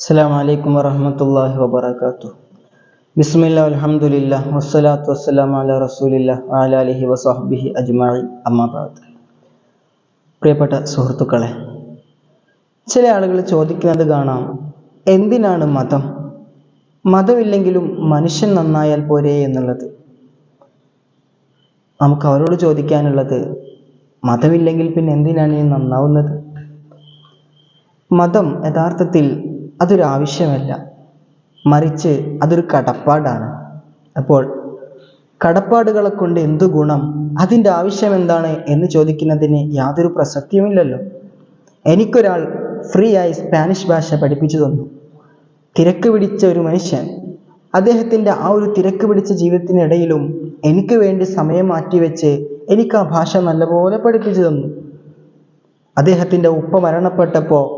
അസ്സാം വലൈക്കും വറഹമത്തല്ലാഹി വബർക്കാത്തു ബിസ്മില്ല അലഹമുല്ല വസ്സലാത്തു വസ്സലാം അല റസൂലില്ല അലാലിഹി വസാഹ്ബിഹി അജ്മായി അമ്മാബാദ് പ്രിയപ്പെട്ട സുഹൃത്തുക്കളെ ചില ആളുകൾ ചോദിക്കുന്നത് കാണാം എന്തിനാണ് മതം? മതമില്ലെങ്കിലും മനുഷ്യൻ നന്നായാൽ പോരെ എന്നുള്ളത്. നമുക്ക് അവരോട് ചോദിക്കാനുള്ളത് മതമില്ലെങ്കിൽ പിന്നെ എന്തിനാണ് ഈ നന്നാവുന്നത്? മതം യഥാർത്ഥത്തിൽ അതൊരു ആവശ്യമല്ല. മറിച്ച് അതൊരു കടപ്പാടാണ്. അപ്പോൾ കടപ്പാടുകളെ കൊണ്ട് എന്തു ഗുണം? അതിന്റെ ആവശ്യം എന്താണ് എന്ന് ചോദിക്കുന്നതിന് യാതൊരു പ്രസക്തിയുമില്ലല്ലോ. എനിക്കൊരാൾ ഫ്രീ ആയി സ്പാനിഷ് ഭാഷ പഠിപ്പിച്ചു തന്നു. തിരക്ക് പിടിച്ച ഒരു മനുഷ്യൻ. അദ്ദേഹത്തിന്റെ ആ ഒരു തിരക്ക് പിടിച്ച ജീവിതത്തിനിടയിലും എനിക്ക് വേണ്ടി സമയം മാറ്റിവെച്ച് എനിക്ക് ആ ഭാഷ നല്ലപോലെ പഠിപ്പിച്ചു തന്നു. അദ്ദേഹത്തിന്റെ ഉപ്പ മരണപ്പെട്ടപ്പോൾ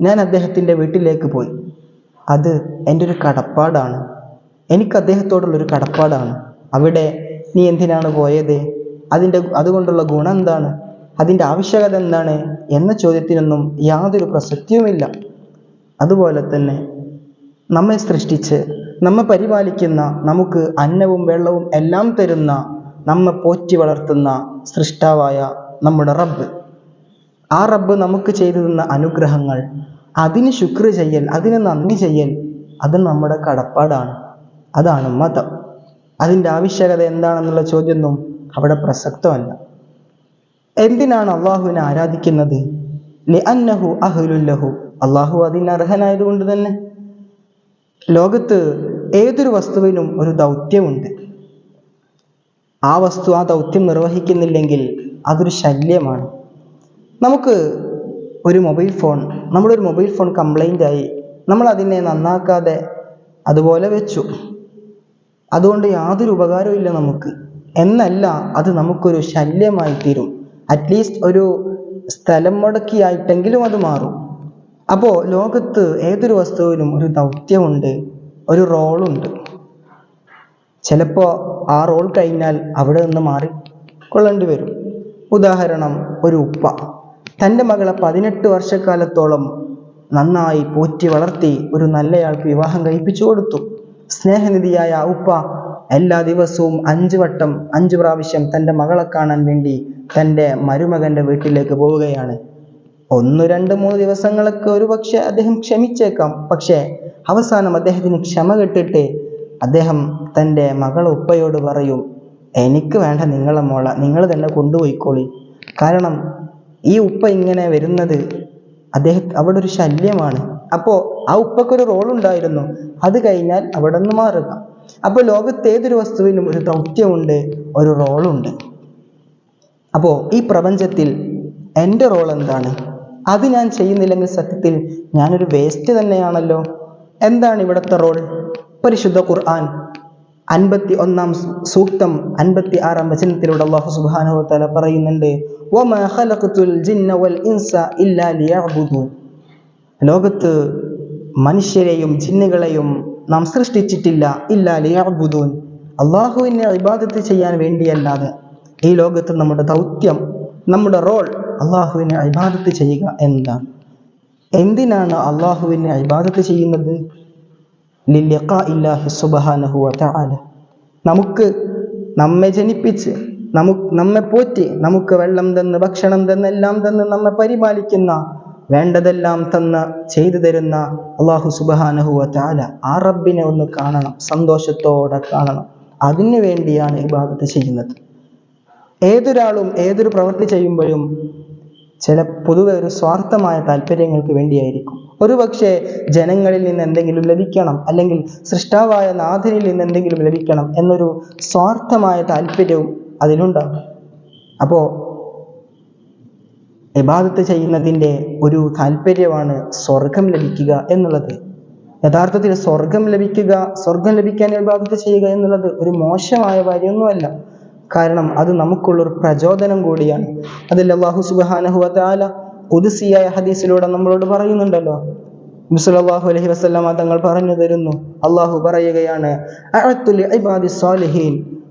ഞാൻ അദ്ദേഹത്തിന്റെ വീട്ടിലേക്ക് പോയി. അത് എന്റെ ഒരു കടപ്പാടാണ്. എനിക്ക് അദ്ദേഹത്തോടുള്ളൊരു കടപ്പാടാണ്. അവിടെ നീ എന്തിനാണ് പോയത്? അതിന്റെ അതുകൊണ്ടുള്ള ഗുണം എന്താണ്? അതിന്റെ ആവശ്യകത എന്താണ്? എന്ന ചോദ്യത്തിനൊന്നും യാതൊരു പ്രസക്തിയുമില്ല. അതുപോലെ തന്നെ നമ്മെ സൃഷ്ടിച്ച് നമ്മെ പരിപാലിക്കുന്ന നമുക്ക് അന്നവും വെള്ളവും എല്ലാം തരുന്ന നമ്മെ പോറ്റി വളർത്തുന്ന സൃഷ്ടാവായ നമ്മുടെ റബ്ബ്. ആ റബ്ബ് നമുക്ക് ചെയ്തു തന്ന അനുഗ്രഹങ്ങൾ അതിന് ശുക്ർ ചെയ്യൽ അതിന് നന്ദി ചെയ്യൽ അത് നമ്മുടെ കടപ്പാടാണ്. അതാണ് മതം. അതിന്റെ ആവശ്യകത എന്താണെന്നുള്ള ചോദ്യമൊന്നും അവിടെ പ്രസക്തമല്ല. എന്തിനാണ് അള്ളാഹുവിനെ ആരാധിക്കുന്നത്? ലിഅന്നഹു അഹുലുല്ലഹു അള്ളാഹു അതിന് അർഹനായതുകൊണ്ട് തന്നെ. ലോകത്ത് ഏതൊരു വസ്തുവിനും ഒരു ദൗത്യമുണ്ട്. ആ വസ്തു ആ ദൗത്യം നിർവഹിക്കുന്നില്ലെങ്കിൽ അതൊരു ശല്യമാണ്. നമുക്ക് ഒരു മൊബൈൽ ഫോൺ നമ്മുടെ ഒരു മൊബൈൽ ഫോൺ കംപ്ലൈന്റ് ആയി നമ്മൾ അതിനെ നന്നാക്കാതെ അതുപോലെ വെച്ചു. അതുകൊണ്ട് യാതൊരു ഉപകാരവും ഇല്ല നമുക്ക്. എന്നല്ല അത് നമുക്കൊരു ശല്യമായി തീരും. അറ്റ്ലീസ്റ്റ് ഒരു സ്ഥലം മുടക്കിയായിട്ടെങ്കിലും അത് മാറും. അപ്പോൾ ലോകത്ത് ഏതൊരു വസ്തുവിനും ഒരു ദൗത്യമുണ്ട് ഒരു റോളുണ്ട്. ചിലപ്പോൾ ആ റോൾ കഴിഞ്ഞാൽ അവിടെ നിന്ന് മാറി കൊള്ളേണ്ടി വരും. ഉദാഹരണം ഒരു ഉപ്പ. തന്റെ മകളെ പതിനെട്ട് വർഷക്കാലത്തോളം നന്നായി പോറ്റി വളർത്തി ഒരു നല്ലയാൾക്ക് വിവാഹം കഴിപ്പിച്ചു കൊടുത്തു. സ്നേഹനിധിയായ ഉപ്പ എല്ലാ ദിവസവും അഞ്ച് വട്ടം അഞ്ച് പ്രാവശ്യം തന്റെ മകളെ കാണാൻ വേണ്ടി തന്റെ മരുമകന്റെ വീട്ടിലേക്ക് പോവുകയാണ്. ഒന്ന് രണ്ട് മൂന്ന് ദിവസങ്ങളൊക്കെ ഒരു പക്ഷേ അദ്ദേഹം ക്ഷമിച്ചേക്കാം. പക്ഷേ അവസാനം അദ്ദേഹത്തിന് ക്ഷമ കെട്ടിട്ട് അദ്ദേഹം തന്റെ മകൾ ഉപ്പയോട് പറയും എനിക്ക് വേണ്ട നിങ്ങളെ മോള നിങ്ങൾ തന്നെ കൊണ്ടുപോയിക്കോളി. കാരണം ഈ ഉപ്പ ഇങ്ങനെ വരുന്നത് അദ്ദേഹം അവിടെ ഒരു ശല്യമാണ്. അപ്പോൾ ആ ഉപ്പക്കൊരു റോൾ ഉണ്ടായിരുന്നു അത് കഴിഞ്ഞാൽ അവിടെ നിന്ന് മാറുക. അപ്പോൾ ലോകത്ത് ഏതൊരു വസ്തുവിനും ഒരു ദൗത്യമുണ്ട് ഒരു റോളുണ്ട്. അപ്പോൾ ഈ പ്രപഞ്ചത്തിൽ എന്റെ റോൾ എന്താണ് അത് ഞാൻ ചെയ്യുന്നില്ലെങ്കിൽ സത്യത്തിൽ ഞാനൊരു വേസ്റ്റ് തന്നെയാണല്ലോ. എന്താണ് ഇവിടുത്തെ റോൾ? പരിശുദ്ധ ഖുർആൻ അൻപത്തി ഒന്നാം സൂക്തം അൻപത്തി ആറാം വചനത്തിലൂടെ അള്ളാഹു സുബ്ഹാനഹു തആല പറയുന്നുണ്ട് വമാ ജിന്ന വൽ ഇൻസ ഇല്ലാ ലോകത്ത് മനുഷ്യരെയും ജിന്നുകളെയും നാം സൃഷ്ടിച്ചിട്ടില്ല ഇല്ലാ ലിയഅ്ബുദൂൻ അള്ളാഹുവിനെ ഇബാദത്ത് ചെയ്യാൻ വേണ്ടിയല്ലാതെ ഈ ലോകത്ത് നമ്മുടെ ദൗത്യം നമ്മുടെ റോൾ അള്ളാഹുവിനെ ഇബാദത്ത് ചെയ്യുക എന്നതാണ്. എന്തിനാണ് അള്ളാഹുവിനെ ഇബാദത്ത് ചെയ്യുന്നത്? വതആല നമുക്ക് നമ്മെ ജനിപ്പിച്ച് നമുക്ക് നമ്മെ പോറ്റി നമുക്ക് വെള്ളം തന്ന് ഭക്ഷണം തന്ന് എല്ലാം തന്ന് നമ്മെ പരിപാലിക്കുന്ന വേണ്ടതെല്ലാം തന്ന് ചെയ്തു തരുന്ന അള്ളാഹു സുബ്ഹാനഹു വതആല ആ റബ്ബിനെ ഒന്ന് കാണണം സന്തോഷത്തോടെ കാണണം. അതിനു വേണ്ടിയാണ് ഇബാദത്ത് ചെയ്യുന്നത്. ഏതൊരാളും ഏതൊരു പ്രവൃത്തി ചെയ്യുമ്പോഴും ചില പൊതുവെ ഒരു സ്വാർത്ഥമായ താല്പര്യങ്ങൾക്ക് വേണ്ടിയായിരിക്കും. ഒരുപക്ഷെ ജനങ്ങളിൽ നിന്ന് എന്തെങ്കിലും ലഭിക്കണം അല്ലെങ്കിൽ സൃഷ്ടാവായ നാഥനിൽ നിന്ന് എന്തെങ്കിലും ലഭിക്കണം എന്നൊരു സ്വാർത്ഥമായ താല്പര്യവും അതിലുണ്ടാകും അപ്പോൾ ഇബാദത്ത് ചെയ്യുന്നതിന്റെ ഒരു താല്പര്യമാണ് സ്വർഗം ലഭിക്കുക എന്നുള്ളത്. യഥാർത്ഥത്തിൽ സ്വർഗം ലഭിക്കുക സ്വർഗം ലഭിക്കാൻ ഇബാദത്ത് ചെയ്യുക എന്നുള്ളത് ഒരു മോശമായ കാര്യമൊന്നുമല്ല. കാരണം അത് നമുക്കുള്ളൊരു പ്രചോദനം കൂടിയാണ്. അതിൽ അള്ളാഹു സുബാനഹുല കുതിസിയായ ഹദീസിലൂടെ നമ്മളോട് പറയുന്നുണ്ടല്ലോ. മുസലാഹു അലഹി വസ്ലാമ തങ്ങൾ പറഞ്ഞു തരുന്നു. അള്ളാഹു പറയുകയാണ്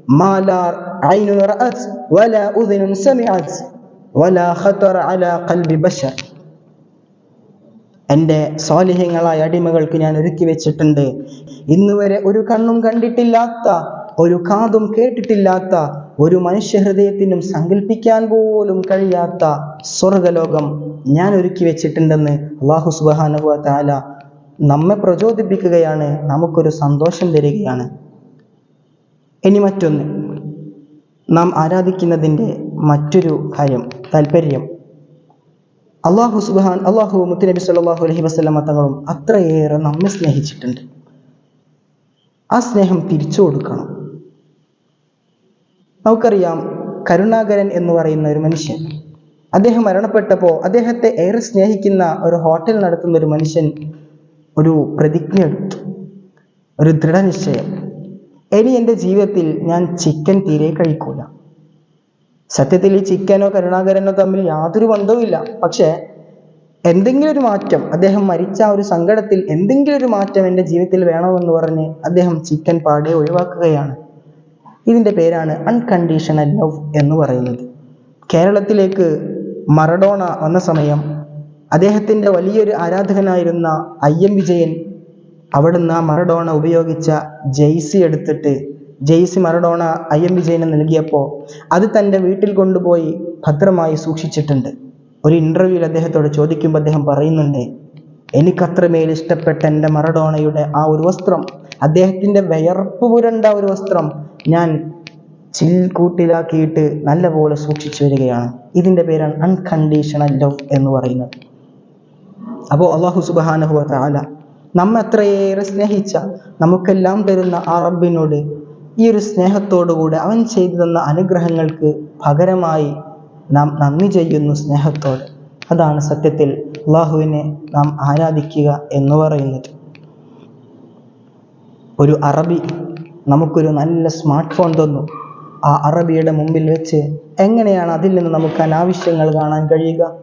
അഅത്തു لا عين رأت ولا أذن റഅത് വലാ خطر സമിഅത് വലാ بشر. എന്റെ സ്വാലിഹ്യങ്ങളായ അടിമകൾക്ക് ഞാൻ ഒരുക്കി വെച്ചിട്ടുണ്ട്. ഇന്നുവരെ ഒരു കണ്ണും കണ്ടിട്ടില്ലാത്ത ഒരു കാതും കേട്ടിട്ടില്ലാത്ത ഒരു മനുഷ്യ ഹൃദയത്തിനും സങ്കല്പിക്കാൻ പോലും കഴിയാത്ത സ്വർഗലോകം ഞാൻ ഒരുക്കി വെച്ചിട്ടുണ്ടെന്ന് അള്ളാഹു സുബാനുഭവ താല നമ്മെ പ്രചോദിപ്പിക്കുകയാണ് നമുക്കൊരു സന്തോഷം തരികയാണ്. ഇനി മറ്റൊന്ന്. നാം ആരാധിക്കുന്നതിന്റെ മറ്റൊരു കാര്യം താല്പര്യം അള്ളാഹു സുബാൻ അള്ളാഹു മുത്തുനബി സല്ലല്ലാഹു അലഹി വസല്ലമ തങ്ങളും അത്രയേറെ നമ്മെ സ്നേഹിച്ചിട്ടുണ്ട്. ആ സ്നേഹം തിരിച്ചു കൊടുക്കണം. നമുക്കറിയാം കരുണാകരൻ എന്ന് പറയുന്ന ഒരു മനുഷ്യൻ അദ്ദേഹം മരണപ്പെട്ടപ്പോൾ അദ്ദേഹത്തെ ഏറെ സ്നേഹിക്കുന്ന ഒരു ഹോട്ടൽ നടത്തുന്ന ഒരു മനുഷ്യൻ ഒരു പ്രതിജ്ഞ എടുത്തു ഒരു ദൃഢനിശ്ചയം. ഇനി എന്റെ ജീവിതത്തിൽ ഞാൻ ചിക്കൻ തീരെ കഴിക്കൂല. സത്യത്തിൽ ഈ ചിക്കനോ കരുണാകരനോ തമ്മിൽ യാതൊരു ബന്ധവുമില്ല പക്ഷേ എന്തെങ്കിലും ഒരു മാറ്റം അദ്ദേഹം മരിച്ച ഒരു സങ്കടത്തിൽ എന്തെങ്കിലും ഒരു മാറ്റം എന്റെ ജീവിതത്തിൽ വേണമെന്ന് പറഞ്ഞ് അദ്ദേഹം ചിക്കൻ പാടെ ഒഴിവാക്കുകയാണ്. ഇതിന്റെ പേരാണ് അൺകണ്ടീഷണൽ ലവ് എന്ന് പറയുന്നത്. കേരളത്തിലേക്ക് മറഡോണ വന്ന സമയം അദ്ദേഹത്തിന്റെ വലിയൊരു ആരാധകനായിരുന്ന ഐ എം വിജയൻ അവിടുന്ന് ആ മറഡോണ ഉപയോഗിച്ച ജെയ്സി എടുത്തിട്ട് ജെയ്സി മറഡോണ ഐ എം വിജയന് നൽകിയപ്പോൾ അത് തന്റെ വീട്ടിൽ കൊണ്ടുപോയി ഭദ്രമായി സൂക്ഷിച്ചിട്ടുണ്ട്. ഒരു ഇന്റർവ്യൂവിൽ അദ്ദേഹത്തോട് ചോദിക്കുമ്പോൾ അദ്ദേഹം പറയുന്നുണ്ട് എനിക്കത്രമേൽ ഇഷ്ടപ്പെട്ട എന്റെ മറഡോണയുടെ ആ ഒരു വസ്ത്രം അദ്ദേഹത്തിന്റെ വിയർപ്പ് പുരണ്ട ഒരു വസ്ത്രം ഞാൻ ചിൽക്കൂട്ടിലാക്കിയിട്ട് നല്ലപോലെ സൂക്ഷിച്ചു വരികയാണ്. ഇതിന്റെ പേരാണ് അൺകണ്ടീഷണൽ ലവ് എന്ന് പറയുന്നത്. അപ്പോൾ അള്ളാഹു സുബാനഹുവ താല നമ്മെ അത്രയേറെ സ്നേഹിച്ച നമുക്കെല്ലാം തരുന്ന ആ റബ്ബിനോട് ഈ ഒരു സ്നേഹത്തോടുകൂടെ അവൻ ചെയ്തു തന്ന അനുഗ്രഹങ്ങൾക്ക് പകരമായി നാം നന്ദി ചെയ്യുന്നു സ്നേഹത്തോടെ. അതാണ് സത്യത്തിൽ അള്ളാഹുവിനെ നാം ആരാധിക്കുക എന്ന് പറയുന്നത്. ഒരു അറബി നമുക്കൊരു നല്ല സ്മാർട്ട് ഫോൺ തന്നു. ആ അറബിയുടെ മുമ്പിൽ വെച്ച് എങ്ങനെയാണ് അതിൽ നിന്ന് നമുക്ക് അനാവശ്യങ്ങൾ കാണാൻ കഴിയുക?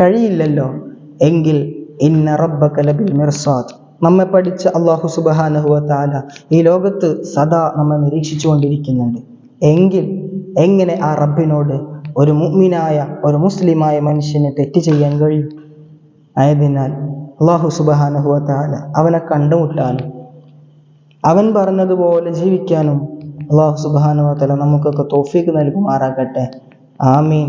കഴിയില്ലല്ലോ. എങ്കിൽ ഇന്ന റബ്ബക ലബിൽ മിർസാദ്. നമ്മെ പഠിച്ച അള്ളാഹു സുബഹാനഹുവ താല ഈ ലോകത്ത് സദാ നമ്മെ നിരീക്ഷിച്ചു കൊണ്ടിരിക്കുന്നുണ്ട് എങ്കിൽ എങ്ങനെ ആ റബ്ബിനോട് ഒരു മുഗ്മിനായ ഒരു മുസ്ലിമായ മനുഷ്യനെ തെറ്റ് ചെയ്യാൻ കഴിയും? ആയതിനാൽ അള്ളാഹു സുബഹാനഹുവ താല അവനെ കണ്ടുമുട്ടാനും അവൻ പറഞ്ഞതുപോലെ ജീവിക്കാനും അള്ളാഹു സുബാനുവ താല നമുക്കൊക്കെ തോഫീക്ക് നൽകുമാറാകട്ടെ. ആമീൻ.